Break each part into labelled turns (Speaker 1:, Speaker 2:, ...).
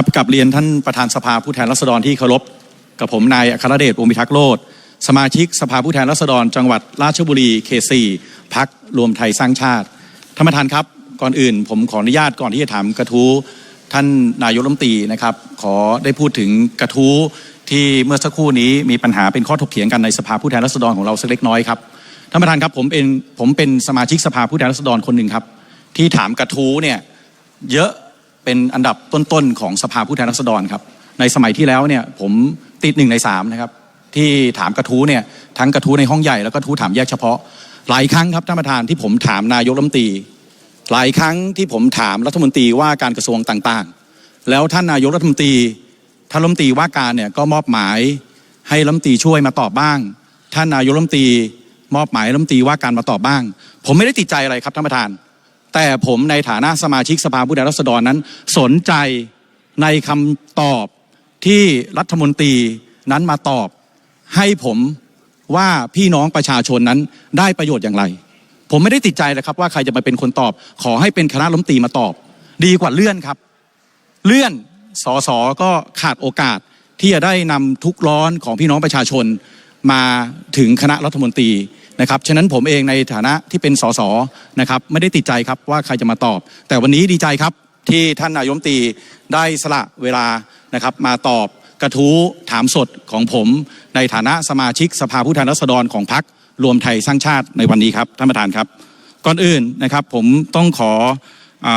Speaker 1: ครับกับเรียนท่านประธานสภาผู้แทนราษฎรที่เคารพกับผมนายอัครเดชวงพิทักษ์โลดสมาชิกสภาผู้แทนราษฎร จังหวัดราชบุรีเขตสี่พักรวมไทยสร้างชาติท่านประธานครับก่อนอื่น ผมขออนุญาตก่อนที่จะถามกระทู้ท่านนายกรัฐมนตรีนะครับ ขอได้พูดถึงกระทู้ที่เมื่อสักครู่นี้มีปัญหาเป็นข้อถกเถียงกันในสภาผู้แทนราษฎรของเราสักเล็กน้อยครับท่านประธานครับผมเป็นผมเป็นสมาชิกสภาผู้แทนราษฎรคนหนึ่งครับ ที่ถามกระทู้เนี่ยเยอะ เป็นอันดับต้นๆของสภาผู้แทนราษฎรครับ ในสมัยที่แล้วเนี่ยผมติดหนึ่งในสามนะครับ ที่ถามกระทู้เนี่ยทั้งกระทู้ในห้องใหญ่แล้วก็ทู้ถามแยกเฉพาะ หลายครั้งครับท่านประธานที่ผมถามนายกรัฐมนตรี หลายครั้งที่ผมถามรัฐมนตรีว่าการกระทรวงต่างๆ แล้วท่านนายกรัฐมนตรีท่านรัฐมนตรีว่าการเนี่ยก็มอบหมายให้รัฐมนตรีช่วยมาตอบบ้าง ท่านนายกรัฐมนตรีมอบหมายรัฐมนตรีว่าการมาตอบบ้าง ผมไม่ได้ติดใจอะไรครับท่านประธาน แต่ผมในฐานะสมาชิกสภาผู้แทนราษฎรนั้น สนใจในคำตอบที่รัฐมนตรีนั้นมาตอบให้ผมว่าพี่น้องประชาชนนั้นได้ประโยชน์อย่างไร ผมไม่ได้ติดใจเลยครับว่าใครจะมาเป็นคนตอบ ขอให้เป็นคณะรัฐมตีมาตอบ ดีกว่าเลื่อนครับ เลื่อนสอสอก็ขาดโอกาสที่จะได้นำทุกข์ร้อนของพี่น้องประชาชนมาถึงคณะรัฐมนตรี นะครับฉะนั้นผมเองในฐานะที่เป็นสสนะครับไม่ได้ติดใจครับว่าใครจะมาตอบ แต่วันนี้ดีใจครับที่ท่านนายกรัฐมตีได้สละเวลานะครับมาตอบกระทู้ถามสดของผมในฐานะสมาชิกสภาผู้แทนราษฎรของพรรครวมไทยสร้างชาติในวันนี้ครับท่านประธานครับ ก่อนอื่นนะครับผมต้องขออ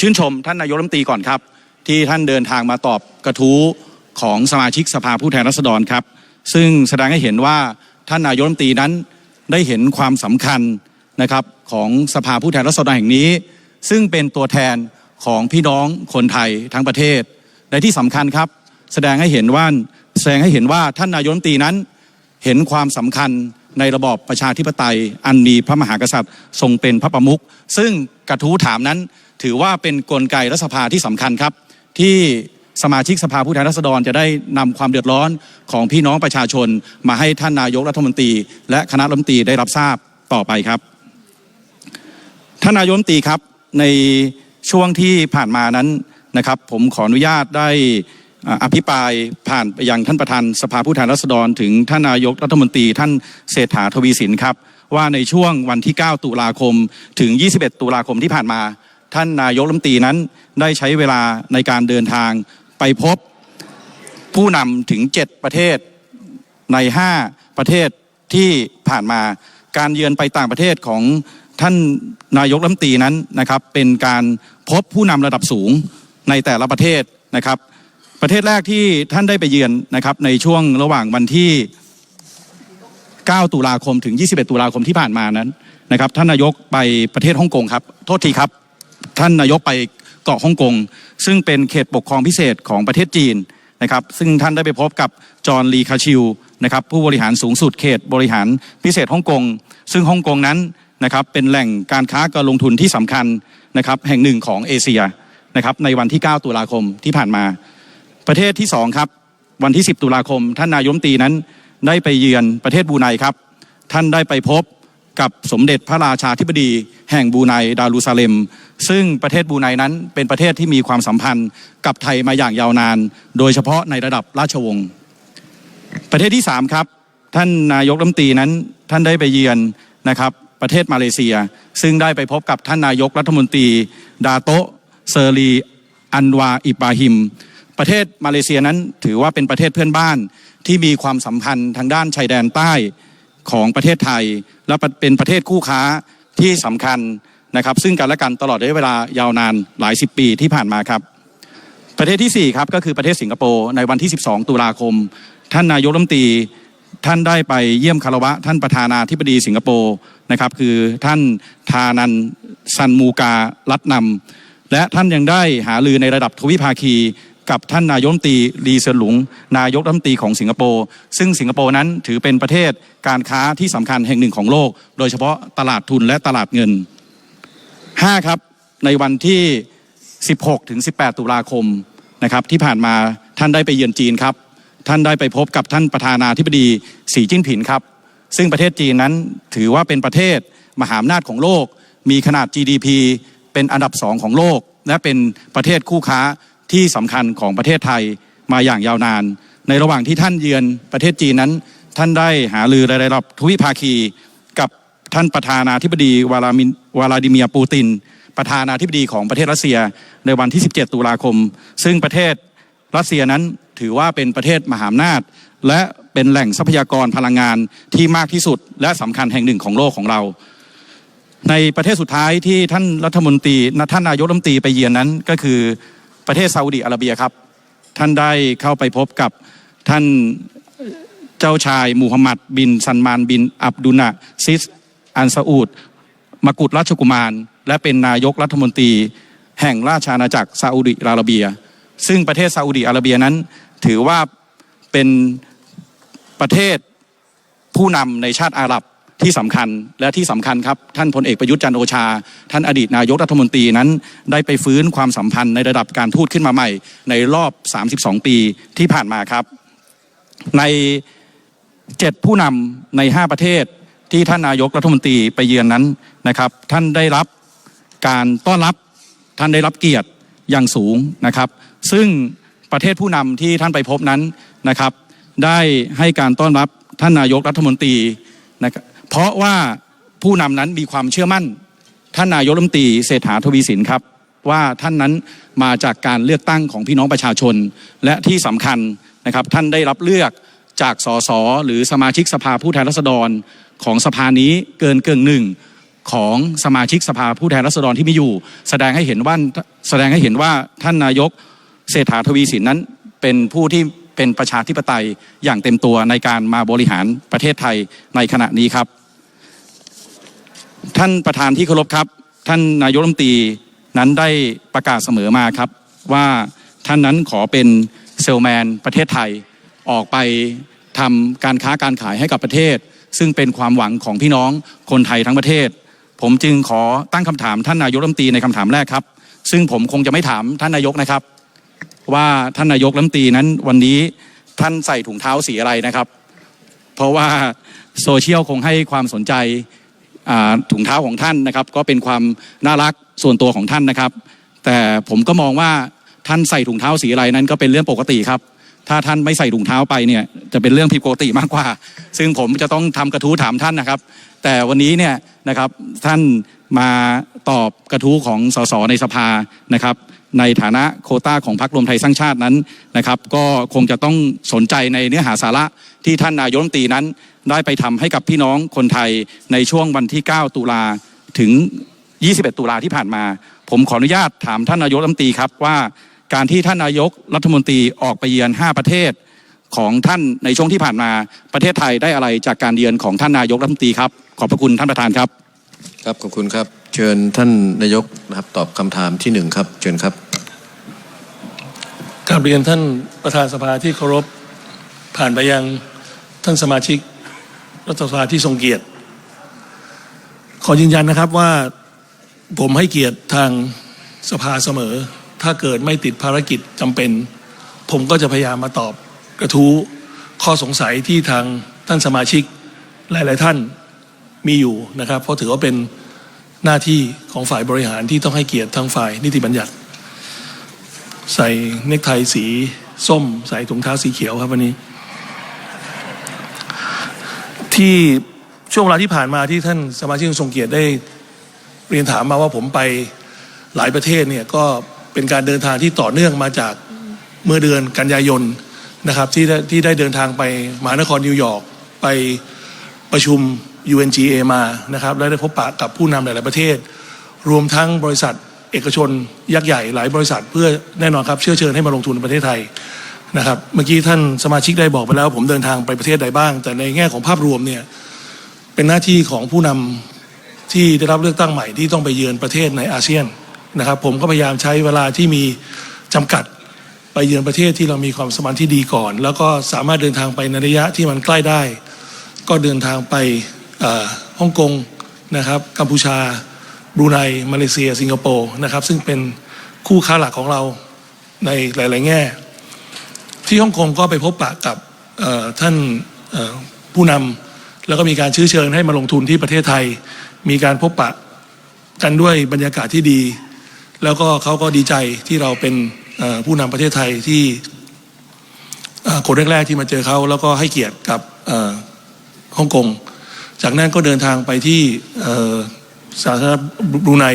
Speaker 1: ชื่นชมท่านนายกรัฐมนตรีก่อนครับ ที่ท่านเดินทางมาตอบกระทู้ของสมาชิกสภาผู้แทนราษฎรครับ ซึ่งแสดงให้เห็นว่าท่านนายกรัฐมนตรีนั้น ได้เห็นความสำคัญนะครับของสภาผู้แทนราษฎรแห่งนี้ ซึ่งเป็นตัวแทนของพี่น้องคนไทยทั้งประเทศและที่สำคัญครับ แสดงให้เห็นว่าแสดงให้เห็นว่าท่านนายกรัฐมนตรีนั้นเห็นความสำคัญในระบอบประชาธิปไตย อันมีพระมหากษัตริย์ทรงเป็นพระประมุขซึ่งกระทู้ถามนั้นถือว่าเป็นกลไกรัฐสภาที่สำคัญครับ ที่ สมาชิกสภาผู้แทนราษฎรจะได้นำความเดือดร้อนของพี่น้องประชาชน มาให้ท่านนายกรัฐมนตรี และคณะรัฐมนตรีได้รับทราบต่อไปครับ ท่านนายกรัฐมนตรีครับในช่วงที่ผ่านมานั้นนะครับ ผมขออนุญาตได้อ่าอภิปรายผ่านไปยังท่านประธานสภาผู้แทนราษฎร ถึงท่านนายกรัฐมนตรีท่านเศรษฐาทวีสินครับ ว่าในช่วงวันที่ 9 ตุลาคมถึง 21 ตุลาคมที่ผ่านมา ท่านนายกรัฐมนตรีนั้นได้ใช้เวลาในการเดินทาง ไปพบผู้นำถึง 7 ประเทศใน 5 ประเทศที่ผ่านมาการเยือนไปต่างประเทศของท่านนายกรัฐมนตรีนั้นนะครับ เป็นการพบผู้นำระดับสูงในแต่ละประเทศนะครับ ประเทศแรกที่ท่านได้ไปเยือนนะครับในช่วงระหว่างวันที่ 9 ตุลาคมถึง 21 ตุลาคมที่ผ่านมานั้นนะครับ ท่านนายกไปประเทศฮ่องกงครับ โทษทีครับ ท่านนายกไป เกาะฮ่องกงซึ่งเป็นเขตปกครองพิเศษของประเทศจีนนะครับซึ่งท่านได้ไปพบกับจอห์นลีคาชิวนะครับผู้บริหารสูงสุดเขตบริหารพิเศษฮ่องกงซึ่งฮ่องกงนั้นนะครับเป็นแหล่งการค้าการลงทุนที่สำคัญนะครับแห่งหนึ่งของเอเชียนะครับในวันที่ 9 ตุลาคมที่ผ่านมา ประเทศที่สองครับวันที่ 10 ตุลาคม ท่านนายมตีนั้นได้ไปเยือนประเทศบูไนครับท่านได้ไปพบ กับสมเด็จพระราชาธิบดีแห่งบูไนดารุซาเลม ซึ่งประเทศบูไนนั้นเป็นประเทศที่มีความสัมพันธ์กับไทยมาอย่างยาวนาน โดยเฉพาะในระดับราชวงศ์ประเทศที่สามครับ ท่านนายกรัฐมนตรีนั้นท่านได้ไปเยือนนะครับประเทศมาเลเซีย ซึ่งได้ไปพบกับท่านนายกรัฐมนตรี ดาโตเซอรีอันวาอิบราฮิม ประเทศมาเลเซียนั้นถือว่าเป็นประเทศเพื่อนบ้านที่มีความสัมพันธ์ทางด้านชายแดนใต้ ของประเทศไทย และเป็นประเทศคู่ค้าที่สำคัญนะครับ ซึ่งกันและกันตลอดระยะเวลายาวนานหลายสิบปีที่ผ่านมาครับ ประเทศที่4ครับก็คือประเทศสิงคโปร์ในวันที่ 12 ตุลาคม ท่านนายกรัฐมนตรีท่านได้ไปเยี่ยมคารวะ ท่านประธานาธิบดีสิงคโปร์นะครับ คือท่านทานันซันมูกาลัดนำและท่านยังได้หาลือในระดับทวิภาคีกับท่านนายกรัฐมนตรีลีเซนหลุง นายกรัฐมนตรีของสิงคโปร์ซึ่งสิงคโปร์นั้นถือเป็นประเทศ การค้าที่สำคัญแห่งหนึ่งของโลก โดยเฉพาะตลาดทุนและตลาดเงิน 5 ครับ ในวันที่ 16 ถึง 18 ตุลาคมนะครับที่ผ่านมาท่านได้ไปเยือนจีนครับ ท่านได้ไปพบกับท่านประธานาธิบดีสีจิ้นผินครับ ซึ่งประเทศจีนนั้นถือว่าเป็นประเทศมหาอำนาจของโลก มีขนาด GDP เป็นอันดับสองของโลก และเป็นประเทศคู่ค้าที่สำคัญของประเทศไทยมาอย่างยาวนาน ในระหว่างที่ท่านเยือนประเทศจีนนั้น ท่านได้หารือในระดับทวิภาคีกับท่านประธานาธิบดีวลามินวลาดิเมียร์ปูติน ประธานาธิบดีของประเทศรัสเซียในวันที่ 17 ตุลาคม ซึ่งประเทศรัสเซียนั้นถือว่าเป็นประเทศมหาอำนาจ และเป็นแหล่งทรัพยากรพลังงานที่มากที่สุด และสำคัญแห่งหนึ่งของโลกของเรา ในประเทศสุดท้ายที่ท่านรัฐมนตรีท่านนายกรัฐมนตรีไปเยือนนั้นก็คือประเทศซาอุดิอาระเบียครับ ท่านได้เข้าไปพบกับท่าน จ้าชายมูฮัมหมัด บินซันมานบิน อับดุลนะซิส อันซาอูดมกุฎราชกุมาร และเป็นนายกรัฐมนตรี แห่งราชอาณาจักรซาอุดิอาระเบีย ซึ่งประเทศซาอุดิอาระเบียนั้น ถือว่าเป็นประเทศผู้นำในชาติอาหรับที่สำคัญและที่สำคัญครับ ท่านพลเอกประยุทธ์จันโอชา ท่านอดีตนายกรัฐมนตรีนั้น ได้ไปฟื้นความสัมพันธ์ในระดับการทูตขึ้นมาใหม่ ในรอบ 32 ปีที่ผ่านมาครับ ใน 7 ผู้นำใน 5 ประเทศที่ท่านนายกรัฐมนตรีไปเยือนนั้นนะครับ ท่านได้รับการต้อนรับท่านได้รับเกียรติอย่างสูงนะครับ ซึ่งประเทศผู้นำที่ท่านไปพบนั้นนะครับ ได้ให้การต้อนรับท่านนายกรัฐมนตรีนะครับเพราะว่าผู้นำนั้นมีความเชื่อมั่น ท่านนายกรัฐมนตรีเศรษฐาทวีสินครับ ว่าท่านนั้นมาจากการเลือกตั้งของพี่น้องประชาชน และที่สำคัญนะครับท่านได้รับเลือก จากสสหรือสมาชิกสภาผู้แทนราษฎรของสภานี้เกินเกินหนึ่งของสมาชิกสภาผู้แทนราษฎรที่มีอยู่ แสดงให้เห็นว่าแสดงให้เห็นว่าท่านนายกเศรษฐาทวีสินนั้น เป็นผู้ที่เป็นประชาธิปไตยอย่างเต็มตัวในการมาบริหารประเทศไทยในขณะนี้ครับ ท่านประธานที่เคารพครับ ท่านนายกรัฐมนตรีนั้นได้ประกาศเสมอมาครับ ว่าท่านนั้นขอเป็นเซลแมนประเทศไทย ออกไปทำการค้าการขายให้กับประเทศ ซึ่งเป็นความหวังของพี่น้องคนไทยทั้งประเทศ ผมจึงขอตั้งคำถามท่านนายกรัฐมนตรีในคำถามแรกครับ ซึ่งผมคงจะไม่ถามท่านนายกนะครับ ว่าท่านนายกรัฐมนตรีนั้นวันนี้ท่านใส่ถุงเท้าสีอะไรนะครับ เพราะว่าโซเชียลคงให้ความสนใจถุงเท้าของท่านนะครับ ก็เป็นความน่ารักส่วนตัวของท่านนะครับ แต่ผมก็มองว่าท่านใส่ถุงเท้าสีอะไรนั้นก็เป็นเรื่องปกติครับ ถ้าท่านไม่ใส่ถุงเท้าไปเนี่ยจะเป็นเรื่องผิดปกติมากกว่า ซึ่งผมจะต้องทำกระทู้ถามท่านนะครับ แต่วันนี้เนี่ยนะครับท่านมาตอบกระทู้ของสสในสภานะครับในฐานะโคต้าของพรรครวมไทยสร้างชาตินั้นนะครับ ก็คงจะต้องสนใจในเนื้อหาสาระที่ท่านนายมตีนั้น ได้ไปทำให้กับพี่น้องคนไทยในช่วงวันที่ 9 ตุลาถึง 21 ตุลาที่ผ่านมา ผมขออนุญาตถามท่านนายมตีครับว่า การที่ท่านนายกรัฐมนตรีออกไปเยือน 5 ประเทศของท่านในช่วงที่ผ่านมาประเทศไทยได้อะไรจากการเยือนของท่านนายกรัฐมนตรีครับ ขอบพระคุณท่านประธานครับ
Speaker 2: ครับขอบคุณครับ เชิญท่านนายกนะครับตอบคำถามที่หนึ่งครับ เชิญครับ
Speaker 3: กราบเรียนท่านประธานสภาที่เคารพผ่านไปยังท่านสมาชิกรัฐสภาที่ทรงเกียรติ ขอยืนยันนะครับว่าผมให้เกียรติทางสภาเสมอ ถ้าเกิดไม่ติดภารกิจจำเป็น ผมก็จะพยายามมาตอบกระทู้ข้อสงสัยที่ทางท่านสมาชิกหลาย ๆ ท่านมีอยู่นะครับ เพราะถือว่าเป็นหน้าที่ของฝ่ายบริหารที่ต้องให้เกียรติทางฝ่ายนิติบัญญัติ ใส่เนคไทสีส้ม ใส่ถุงเท้าสีเขียวครับวันนี้ ที่ช่วงเวลาที่ผ่านมาที่ท่านสมาชิกทรงเกียรติได้เรียนถามมาว่าผมไปหลายประเทศเนี่ยก็ เป็นการเดินทางที่ต่อเนื่องมาจากเมื่อเดือนกันยายนนะครับที่ได้ที่ได้เดินทางไปมหานครนิวยอร์กไปประชุม UNGA มานะครับและได้พบปะกับผู้นำหลาย ๆ ประเทศ รวมทั้งบริษัทเอกชนยักษ์ใหญ่หลายบริษัท เพื่อแน่นอนครับเชื่อเชิญให้มาลงทุนในประเทศไทยนะครับเมื่อกี้ท่านสมาชิกได้บอกไปแล้ว ผมเดินทางไปประเทศใดบ้าง แต่ในแง่ของภาพรวมเนี่ยเป็นหน้าที่ของผู้นำที่ได้รับเลือกตั้งใหม่ที่ต้องไปเยือนประเทศในอาเซียน นะครับ ผมก็พยายามใช้เวลาที่มีจำกัดไปเยือนประเทศที่เรามีความสมานที่ดีก่อน แล้วก็สามารถเดินทางไปในระยะที่มันใกล้ได้ ก็เดินทางไปฮ่องกงนะครับ กัมพูชาบรูไนมาเลเซีย สิงคโปร์นะครับ ซึ่งเป็นคู่ค้าหลักของเราในหลาย ๆ แง่ ที่ฮ่องกงก็ไปพบปะกับท่านผู้นำแล้วก็มีการชื้อเชิญให้มาลงทุนที่ประเทศไทย มีการพบปะกันด้วยบรรยากาศที่ดี แล้วก็เขาก็ดีใจที่เราเป็นผู้นำประเทศไทยที่คนแรกๆที่มาเจอเขาแล้วก็ให้เกียรติกับฮ่องกง จากนั้นก็เดินทางไปที่สาธารณรัฐบรูไน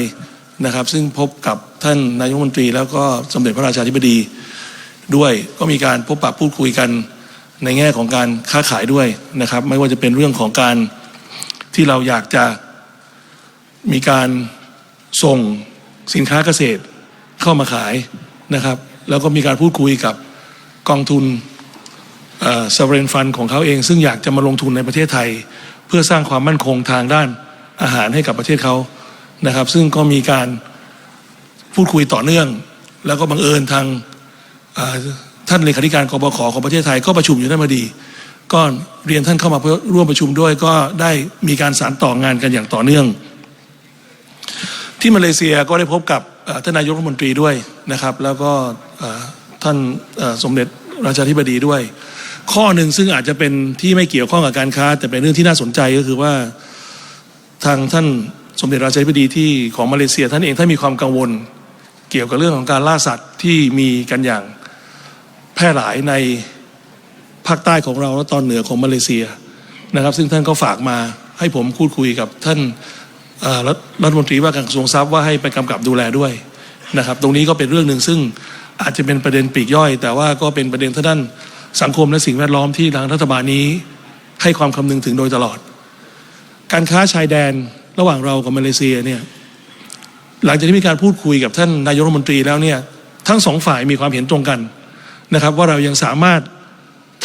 Speaker 3: นะครับ ซึ่งพบกับท่านนายกมนตรี แล้วก็สมเด็จพระราชาธิบดีด้วยก็มีการพบปะพูดคุยกันในแง่ของการค้าขายด้วยนะครับ ไม่ว่าจะเป็นเรื่องของการที่เราอยากจะมีการส่ง สินค้าเกษตรเข้ามาขายนะครับ แล้วก็มีการพูดคุยกับกองทุนเอ่อ sovereign fund ของเขาเอง ซึ่งอยากจะมาลงทุนในประเทศไทย เพื่อสร้างความมั่นคงทางด้านอาหารให้กับประเทศเขานะครับ ซึ่งก็มีการพูดคุยต่อเนื่อง แล้วก็บังเอิญทางท่านเลขาธิการกบขของประเทศไทยก็ประชุมอยู่นั่นพอดี ก็เรียนท่านเข้ามาร่วมประชุมด้วยก็ได้มีการสานต่องานกันอย่างต่อเนื่อง ที่มาเลเซียก็ได้พบกับท่านนายกรัฐมนตรีด้วยนะครับ แล้วก็ท่านสมเด็จราชาธิบดีด้วย ข้อหนึ่งซึ่งอาจจะเป็นที่ไม่เกี่ยวข้องกับการค้า แต่เป็นเรื่องที่น่าสนใจก็คือว่าทางท่านสมเด็จราชาธิบดีที่ของมาเลเซีย ท่านเองท่านมีความกังวล เกี่ยวกับเรื่องของการล่าสัตว์ที่มีกันอย่างแพร่หลายในภาคใต้ของเราและตอนเหนือของมาเลเซียนะครับ ซึ่งท่านก็ฝากมาให้ผมพูดคุยกับท่าน รัฐมนตรีว่าการกระทรวงทรัพย์ว่าให้ไปกำกับดูแลด้วยนะครับ ตรงนี้ก็เป็นเรื่องหนึ่งซึ่งอาจจะเป็นประเด็นปีกย่อย แต่ว่าก็เป็นประเด็นทาด้านสังคมและสิ่งแวดล้อมที่ทางรัฐบาลนี้ให้ความคำนึงถึงโดยตลอด การค้าชายแดนระหว่างเรากับมาเลเซียเนี่ยหลังจากที่มีการพูดคุยกับท่านนายกรัฐมนตรีแล้วเนี่ยทั้งสองฝ่ายมีความเห็นตรงกันนะครับ ว่าเรายังสามารถ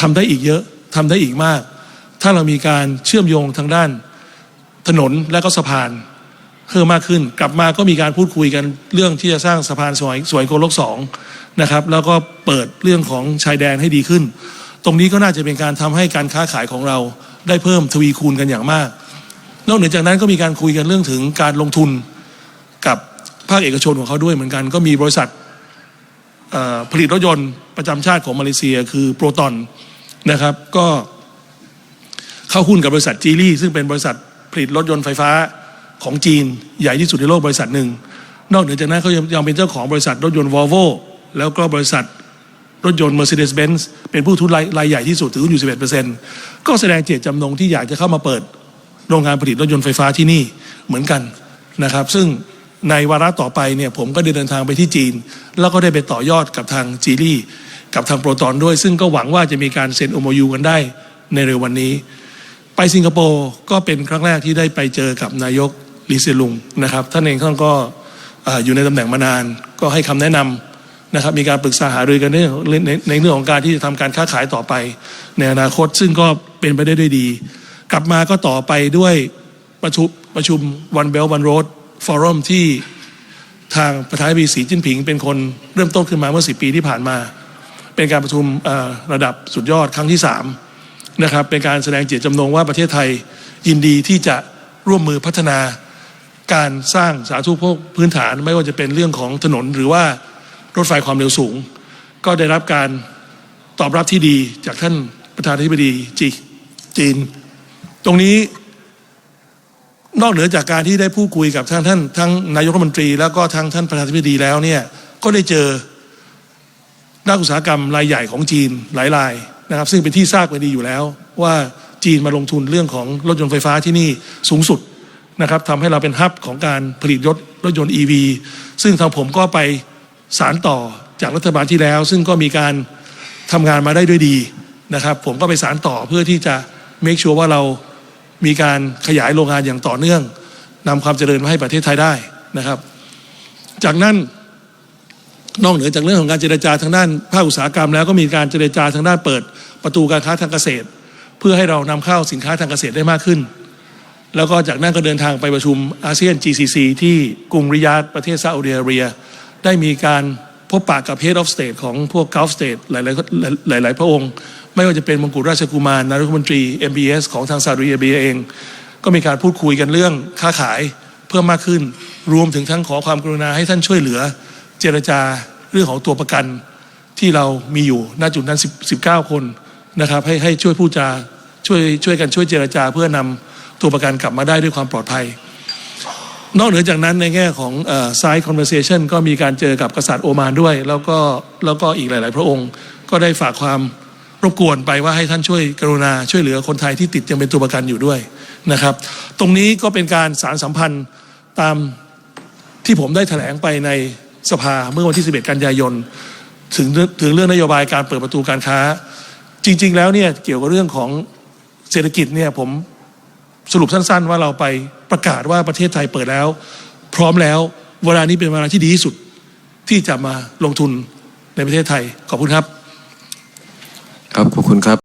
Speaker 3: ทำได้อีกเยอะทำได้อีกมาก ถ้าเรามีการเชื่อมโยงทางด้าน ถนนและก็สะพานเพิ่มมากขึ้น กลับมาก็มีการพูดคุยกันเรื่องที่จะสร้างสะพานสวยสวยโกลกสองนะครับ แล้วก็เปิดเรื่องของชายแดนให้ดีขึ้น ตรงนี้ก็น่าจะเป็นการทำให้การค้าขายของเราได้เพิ่มทวีคูณกันอย่างมาก นอกเหนือจากนั้นก็มีการคุยกันเรื่องถึงการลงทุนกับภาคเอกชนของเขาด้วยเหมือนกัน ก็มีบริษัทผลิตรถยนต์ประจำชาติของมาเลเซียคือโปรตอนนะครับก็เข้าหุ้นกับบริษัทจีลี่ซึ่งเป็นบริษัท ผลิตรถยนต์ไฟฟ้าของจีน ใหญ่ที่สุดในโลกบริษัทหนึ่ง นอกเหนือจากนั้นเขายังเป็นเจ้าของบริษัทรถยนต์วอลโวแล้วก็บริษัทรถยนต์ Mercedes-Benz เป็นผู้ถือรายรายใหญ่ที่สุดถือหุ้นอยู่ 11%ก็แสดงเจตจำนงที่อยากจะเข้ามาเปิดโรงงานผลิตรถยนต์ไฟฟ้าที่นี่เหมือนกันนะครับ ซึ่งในวาระต่อไปเนี่ยผมก็ได้เดินทางไปที่จีน แล้วก็ได้ไปต่อยอดกับทางจีลี่กับทางโปรตอนด้วย ซึ่งก็หวังว่าจะมีการเซ็น MOU กันได้ในเร็ววันนี้ ไปสิงคโปร์ก็เป็นครั้งแรกที่ได้ไปเจอกับนายกลีเซลุงนะครับท่านเองท่านก็อยู่ในตำแหน่งมานาน ก็ให้คำแนะนำนะครับมีการปรึกษาหารือกันในในในเรื่องของการที่จะทำการค้าขายต่อไป ในอนาคตซึ่งก็เป็นไปได้ด้วยดี กลับมาก็ต่อไปด้วยประชุมประชุมวันเบลวันโรดฟอรัมที่ทางประธานาธิบดีสีจิ้นผิง เป็นคนเริ่มต้นขึ้นมาเมื่อสิปีที่ผ่านมา เป็นการประชุมระดับสุดยอดครั้งที่สาม นะครับเป็นการแสดงเจตจำนงว่าประเทศไทยยินดีที่จะร่วมมือพัฒนาการสร้างสาธารณูปพื้นฐานไม่ว่าจะเป็นเรื่องของถนนหรือว่ารถไฟความเร็วสูง ก็ได้รับการตอบรับที่ดีจากท่านประธานาธิบดีจีจีน ตรงนี้นอกเหนือจากการที่ได้พูดคุยกับทั้งท่านทั้งนายกรัฐมนตรี แล้วก็ทั้งท่านประธานาธิบดีแล้วเนี่ยก็ได้เจอนักอุตสาหกรรมรายใหญ่ของจีนหลายราย นะครับซึ่งเป็นที่ทราบกันดีอยู่แล้ว ว่าจีนมาลงทุนเรื่องของรถยนต์ไฟฟ้าที่นี่สูงสุดนะครับทำให้เราเป็นฮับของการผลิตรถรถยนต์ EV ซึ่งทางผมก็ไปสารต่อจากรัฐบาลที่แล้ว ซึ่งก็มีการทำงานมาได้ด้วยดีนะครับผมก็ไปสารต่อเพื่อที่จะ make sure ว่าเรามีการขยายโรงงานอย่างต่อเนื่องนำความเจริญมาให้ประเทศไทยได้นะครับ จากนั้น นอกเหนือจากเรื่องของการเจรจาทางด้านภาคอุตสาหกรรม แล้วก็มีการเจรจาทางด้านเปิดประตูการค้าทางเกษตร เพื่อให้เรานำเข้าสินค้าทางเกษตรได้มากขึ้น แล้วก็จากนั้นก็เดินทางไปประชุมอาเซียน GCC ที่กรุงริยาดประเทศซาอุดิอาระเบีย ได้มีการพบปะกับ Head of State ของพวก Gulf State หลาย ๆ หลาย ๆ พระองค์ ไม่ว่าจะเป็นมงกุฎราชกุมารนายกรัฐมนตรี MBS ของทางซาอุดิอาระเบียเอง ก็มีการพูดคุยกันเรื่องค้าขายเพิ่มมากขึ้น รวมถึงทั้งขอความกรุณาให้ท่านช่วยเหลือ เจรจาเรื่องของตัวประกันที่เรามีอยู่ณจุดนั้น19 คนนะครับ ให้ให้ช่วยพูดจาช่วยช่วยกันช่วยเจรจาเพื่อนำตัวประกันกลับมาได้ด้วยความปลอดภัย นอกเหนือจากนั้นในแง่ของเอ่อ side conversation ก็มีการเจอกับกษัตริย์โอมานด้วย แล้วก็แล้วก็อีกหลาย ๆ พระองค์ ก็ได้ฝากความรบกวนไปว่าให้ท่านช่วยกรุณาช่วยเหลือคนไทยที่ติดยังเป็นตัวประกันอยู่ด้วยนะครับ ตรงนี้ก็เป็นการสารสัมพันธ์ตามที่ผมได้แถลงไปใน สภาเมื่อวันที่ 11 กันยายน ถึงเรื่องถึงเรื่องนโยบายการเปิดประตูการค้า จริง ๆ แล้วเนี่ยเกี่ยวกับเรื่องของเศรษฐกิจเนี่ยผมสรุปสั้น ๆ ว่าเราไปประกาศว่าประเทศไทยเปิดแล้ว พร้อมแล้วเวลานี้เป็นเวลาที่ดีที่สุดที่จะมาลงทุนในประเทศไทยขอบคุณครับ
Speaker 2: ครับขอบคุณครับ